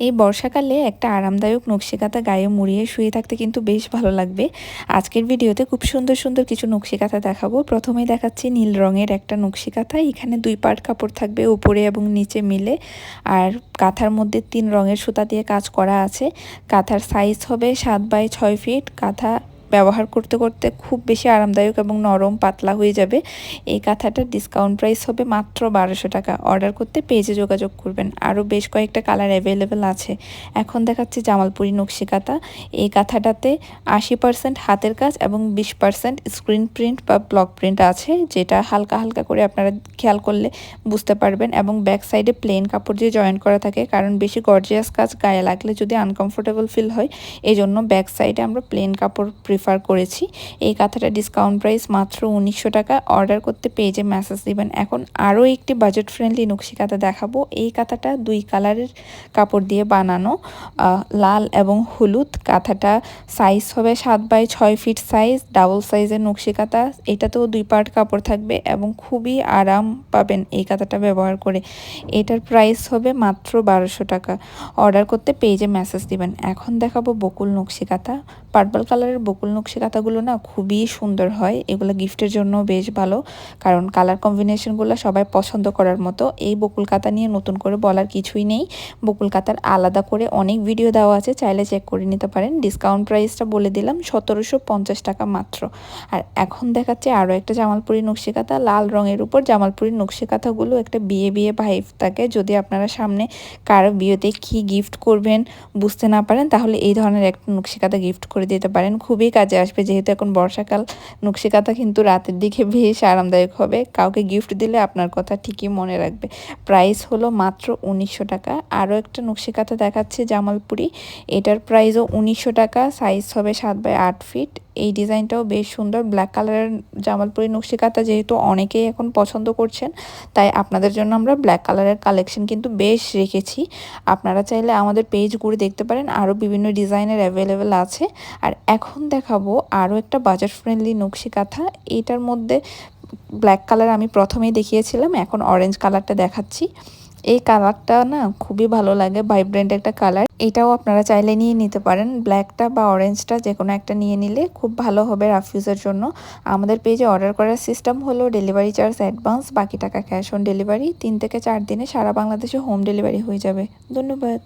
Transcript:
এই বর্ষাকালে একটা আরামদায়ক নকশিকাতা গায়ে মুড়িয়ে শুয়ে থাকতে কিন্তু বেশ ভালো লাগবে। আজকের ভিডিওতে খুব সুন্দর সুন্দর কিছু নকশিকাতা দেখাবো। প্রথমে দেখাচ্ছি নীল রঙের একটা নকশিকাতা এখানে দুই পার্ট কাপড় থাকবে উপরে এবং নিচে মিলে। আর কাঁথার মধ্যে তিন রঙের সুতা দিয়ে কাজ করা আছে। কাঁথার সাইজ হবে সাত বাই ছয় ফিট কাঁথা ব্যবহার করতে করতে খুব বেশি আরামদায়ক এবং নরম পাতলা হয়ে যাবে। এই কাঁথাটার ডিসকাউন্ট প্রাইস হবে মাত্র বারোশো টাকা। অর্ডার করতে পেজে যোগাযোগ করবেন। আরও বেশ কয়েকটা কালার অ্যাভেলেবেল আছে। এখন দেখাচ্ছি জামালপুরি নকশি কাঁথা। এই কাঁথাটাতে আশি পার্সেন্ট হাতের কাজ এবং বিশ পার্সেন্ট স্ক্রিন প্রিন্ট বা ব্লক প্রিন্ট আছে, যেটা হালকা হালকা করে আপনারা খেয়াল করলে বুঝতে পারবেন এবং ব্যাক সাইডে প্লেন কাপড় দিয়ে জয়েন করা থাকে, কারণ বেশি গর্জিয়াস কাজ গায়ে লাগলে যদি আনকমফোর্টেবল ফিল হয় এই জন্য ব্যাক সাইডে আমরা প্লেন কাপড় প্রিফার করেছি। এই কাঁথাটা ডিসকাউন্ট প্রাইস মাত্র উনিশশো টাকা অর্ডার করতে পেজে মেসেজ দিবেন। এখন আরও একটি বাজেট ফ্রেন্ডলি নকশি কাঁথা দেখাবো। এই কাঁথাটা দুই কালারের কাপড় দিয়ে বানানো লাল এবং হলুদ। কাঁথাটা সাইজ হবে সাত বাই ছয় ফিট সাইজ ডাবল সাইজের নকশি কাঁথা। এটাতেও দুই পার্ট কাপড় থাকবে এবং খুবই আরাম পাবেন এই কাঁথাটা ব্যবহার করে। এটার প্রাইস হবে মাত্র বারোশো টাকা। অর্ডার করতে পেজে মেসেজ দিবেন। এখন দেখাবো বকুল নকশি কাঁথা। পার্পল কালারের বকুল নকশি কাঁথাগুলো না খুবই সুন্দর হয়। এগুলো গিফটের জন্য বেশ ভালো। কারণ কালার কম্বিনেশনগুলো সবাই পছন্দ করার মতো। এই বকুল কাঁথা নিয়ে নতুন করে বলার কিছুই নেই। বকুল কাঁথার আলাদা করে অনেক ভিডিও দেওয়া আছে। চাইলে চেক করে নিতে পারেন। ডিসকাউন্ট প্রাইসটা বলে দিলাম, সতেরোশো পঞ্চাশ টাকা মাত্র। আর এখন দেখাচ্ছে আরও একটা জামালপুরি নকশি কাঁথা। লাল রঙের উপর জামালপুরি নকশি কাঁথাগুলো একটা বিয়ে বিয়ে ভাইফ থাকে। যদি আপনারা সামনে কারও বিয়েতে কি গিফট করবেন বুঝতে না পারেন, তাহলে এই ধরনের একটা নকশি কাঁথা গিফট করে দিতে পারেন। খুবই কাজে আসবে, যেহেতু এখন বর্ষাকাল নকশি কাঁথা কিন্তু রাতের দিকে বেশ আরামদায়ক হবে। কাউকে গিফট দিলে আপনার কথা ঠিকই মনে রাখবে। প্রাইস হলো মাত্র উনিশশো টাকা। আরও একটা নকশি কাঁথা দেখাচ্ছে জামালপুরি। এটার প্রাইসও উনিশশো টাকা। সাইজ হবে সাত বাই আট ফিট এই ডিজাইনটাও বেশ সুন্দর। ব্ল্যাক কালারের জামালপুরি নকশি কাঁথা যেহেতু অনেকেই এখন পছন্দ করছেন, তাই আপনাদের জন্য আমরা ব্ল্যাক কালারের কালেকশন কিন্তু বেশ রেখেছি। আপনারা চাইলে আমাদের পেজ ঘুরে দেখতে পারেন, আরও বিভিন্ন ডিজাইনের অ্যাভেলেবেল আছে। আর এখন দেখাবো আরও একটা বাজার ফ্রেন্ডলি নকশি কাঁথা এইটার মধ্যে ব্ল্যাক কালার আমি প্রথমেই দেখিয়েছিলাম, এখন অরেঞ্জ কালারটা দেখাচ্ছি। এই কালারটা না খুবই ভালো লাগে ভাইব্রেন্ট একটা কালার। এটাও আপনারা চাইলে নিয়ে নিতে পারেন। ব্ল্যাকটা বা অরেঞ্জটা যে কোনো একটা নিয়ে নিলে খুব ভালো হবে রাফিউজের জন্য। আমাদের পেজে অর্ডার করার সিস্টেম হলো ডেলিভারি চার্জ অ্যাডভান্স বাকি টাকা ক্যাশ অন ডেলিভারি তিন থেকে চার দিনে সারা বাংলাদেশে হোম ডেলিভারি হয়ে যাবে। ধন্যবাদ।